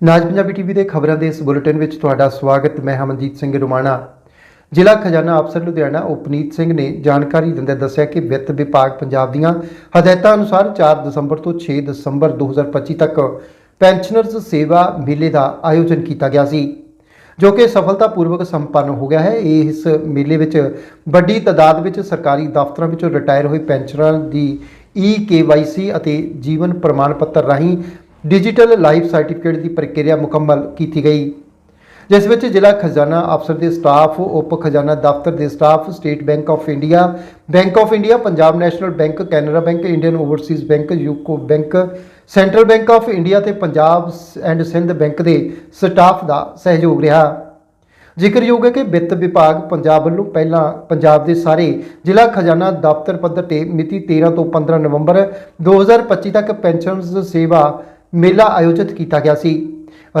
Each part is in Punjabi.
ਨਾਜ ਪੰਜਾਬੀ ਟੀਵੀ ਦੇ ਖਬਰਾਂ ਦੇ ਇਸ ਬੁਲੇਟਿਨ ਵਿੱਚ ਤੁਹਾਡਾ ਸਵਾਗਤ। ਮੈਂ ਹਮਨਜੀਤ ਸਿੰਘ ਰੁਮਾਣਾ। ਜ਼ਿਲ੍ਹਾ ਖਜ਼ਾਨਾ ਅਫਸਰ ਲੁਧਿਆਣਾ ਉਪਨੀਤ ਸਿੰਘ ਨੇ ਜਾਣਕਾਰੀ ਦਿੰਦੇ ਦੱਸਿਆ ਕਿ ਵਿੱਤ ਵਿਭਾਗ ਪੰਜਾਬ ਦੀਆਂ ਹਦਾਇਤਾਂ ਅਨੁਸਾਰ 4 ਦਸੰਬਰ ਤੋਂ 6 ਦਸੰਬਰ 2025 ਤੱਕ ਪੈਨਸ਼ਨਰਜ਼ ਸੇਵਾ ਮੇਲੇ ਦਾ ਆਯੋਜਨ ਕੀਤਾ ਗਿਆ ਸੀ, ਜੋ ਕਿ ਸਫਲਤਾਪੂਰਵਕ ਸੰਪੰਨ ਹੋ ਗਿਆ ਹੈ। ਇਸ ਮੇਲੇ ਵਿੱਚ ਵੱਡੀ ਤਾਦਾਦ ਵਿੱਚ ਸਰਕਾਰੀ ਦਫ਼ਤਰਾਂ ਵਿੱਚੋਂ ਰਿਟਾਇਰ ਹੋਏ ਪੈਨਸ਼ਨਰਾਂ ਦੀ ਈ ਕੇਵਾਈਸੀ ਅਤੇ ਜੀਵਨ ਪ੍ਰਮਾਣ ਪੱਤਰ ਰਾਹੀਂ ਡਿਜੀਟਲ ਲਾਈਫ ਸਰਟੀਫਿਕੇਟ ਦੀ ਪ੍ਰਕਿਰਿਆ ਮੁਕੰਮਲ ਕੀਤੀ ਗਈ, ਜਿਸ ਵਿੱਚ ਜ਼ਿਲ੍ਹਾ ਖਜ਼ਾਨਾ ਅਫਸਰ ਦੇ ਸਟਾਫ, ਉਪ ਖਜ਼ਾਨਾ ਦਫ਼ਤਰ ਦੇ staff, state bank of India, bank of India, Punjab national bank, Canara bank, Indian overseas bank, UCO bank, central bank of India ਤੇ ਪੰਜਾਬ ਐਂਡ ਸਿੰਧ ਬੈਂਕ ਦੇ ਸਟਾਫ ਦਾ ਸਹਿਯੋਗ ਰਿਹਾ। ਜ਼ਿਕਰਯੋਗ ਹੈ ਕਿ ਵਿੱਤ ਵਿਭਾਗ ਪੰਜਾਬ ਵੱਲੋਂ ਪਹਿਲਾਂ ਪੰਜਾਬ ਦੇ ਸਾਰੇ ਜ਼ਿਲ੍ਹਾ ਖਜ਼ਾਨਾ ਦਫ਼ਤਰ ਪੱਧਰ ਤੇ ਮਿਤੀ 13 ਤੋਂ 15 ਨਵੰਬਰ 2025 ਤੱਕ ਪੈਨਸ਼ਨਜ਼ ਸੇਵਾ ਮੇਲਾ ਆਯੋਜਿਤ ਕੀਤਾ ਗਿਆ ਸੀ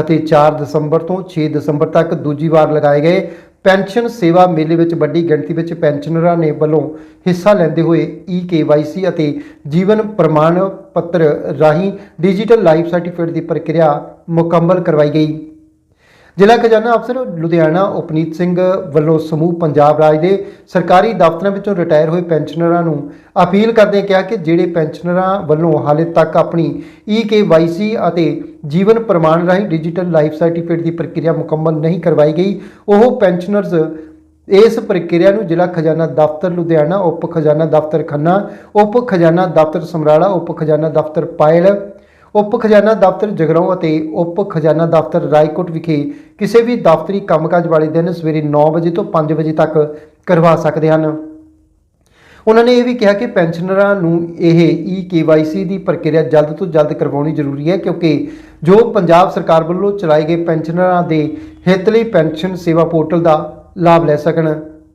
ਅਤੇ 4 ਦਸੰਬਰ ਤੋਂ 6 ਦਸੰਬਰ ਤੱਕ ਦੂਜੀ ਵਾਰ ਲਗਾਏ ਗਏ ਪੈਨਸ਼ਨ ਸੇਵਾ ਮੇਲੇ ਵਿੱਚ ਵੱਡੀ ਗਿਣਤੀ ਵਿੱਚ ਪੈਨਸ਼ਨਰਾਂ ਨੇ ਵੱਲੋਂ ਹਿੱਸਾ ਲੈਂਦੇ ਹੋਏ ਈ ਕੇਵਾਈਸੀ ਅਤੇ ਜੀਵਨ ਪ੍ਰਮਾਣ ਪੱਤਰ ਰਾਹੀਂ ਡਿਜੀਟਲ ਲਾਈਫ ਸਰਟੀਫਿਕੇਟ ਦੀ ਪ੍ਰਕਿਰਿਆ ਮੁਕੰਮਲ ਕਰਵਾਈ ਗਈ। ਜ਼ਿਲ੍ਹਾ ਖਜ਼ਾਨਾ ਅਫਸਰ ਲੁਧਿਆਣਾ ਉਪਨੀਤ ਸਿੰਘ ਵੱਲੋਂ ਸਮੂਹ ਪੰਜਾਬ ਰਾਜ ਦੇ ਸਰਕਾਰੀ ਦਫ਼ਤਰਾਂ ਵਿੱਚੋਂ ਰਿਟਾਇਰ ਹੋਏ ਪੈਨਸ਼ਨਰਾਂ ਨੂੰ ਅਪੀਲ ਕਰਦੇ ਕਿਹਾ ਕਿ ਜਿਹੜੇ ਪੈਨਸ਼ਨਰਾਂ ਵੱਲੋਂ ਹਾਲੇ ਤੱਕ ਆਪਣੀ ਈ ਕੇਵਾਈਸੀ ਅਤੇ ਜੀਵਨ ਪ੍ਰਮਾਣ ਰਾਹੀਂ ਡਿਜੀਟਲ ਲਾਈਫ ਸਰਟੀਫਿਕੇਟ ਦੀ ਪ੍ਰਕਿਰਿਆ ਮੁਕੰਮਲ ਨਹੀਂ ਕਰਵਾਈ ਗਈ, ਉਹ ਪੈਨਸ਼ਨਰਜ਼ ਇਸ ਪ੍ਰਕਿਰਿਆ ਨੂੰ ਜ਼ਿਲ੍ਹਾ ਖਜ਼ਾਨਾ ਦਫ਼ਤਰ ਲੁਧਿਆਣਾ, ਉਪ ਖਜ਼ਾਨਾ ਦਫ਼ਤਰ ਖੰਨਾ, ਉਪ ਖਜ਼ਾਨਾ ਦਫ਼ਤਰ ਸਮਰਾਲਾ, ਉਪ ਖਜ਼ਾਨਾ ਦਫ਼ਤਰ ਪਾਇਲ ਉਪ ਖਜ਼ਾਨਾ ਦਫ਼ਤਰ ਜਗਰਾਉਂ ਅਤੇ ਉਪ ਖਜ਼ਾਨਾ ਦਫ਼ਤਰ ਰਾਏਕੋਟ ਵਿਖੇ ਕਿਸੇ ਵੀ ਦਫ਼ਤਰੀ ਕੰਮਕਾਜ ਵਾਲੇ ਦਿਨ ਸਵੇਰੇ 9 ਵਜੇ ਤੋਂ 5 ਵਜੇ ਤੱਕ ਕਰਵਾ ਸਕਦੇ ਹਨ। ਉਹਨਾਂ ਨੇ ਇਹ ਵੀ ਕਿਹਾ ਕਿ ਪੈਨਸ਼ਨਰਾਂ ਨੂੰ ਇਹ ਈ ਕੇਵਾਈਸੀ ਦੀ ਪ੍ਰਕਿਰਿਆ ਜਲਦ ਤੋਂ ਜਲਦ ਕਰਵਾਉਣੀ ਜ਼ਰੂਰੀ ਹੈ ਕਿਉਂਕਿ ਜੋ ਪੰਜਾਬ ਸਰਕਾਰ ਵੱਲੋਂ ਚਲਾਏ ਗਏ ਪੈਨਸ਼ਨਰਾਂ ਦੇ ਹਿੱਤ ਲਈ ਪੈਨਸ਼ਨ ਸੇਵਾ ਪੋਰਟਲ ਦਾ ਲਾਭ ਲੈ ਸਕਣ।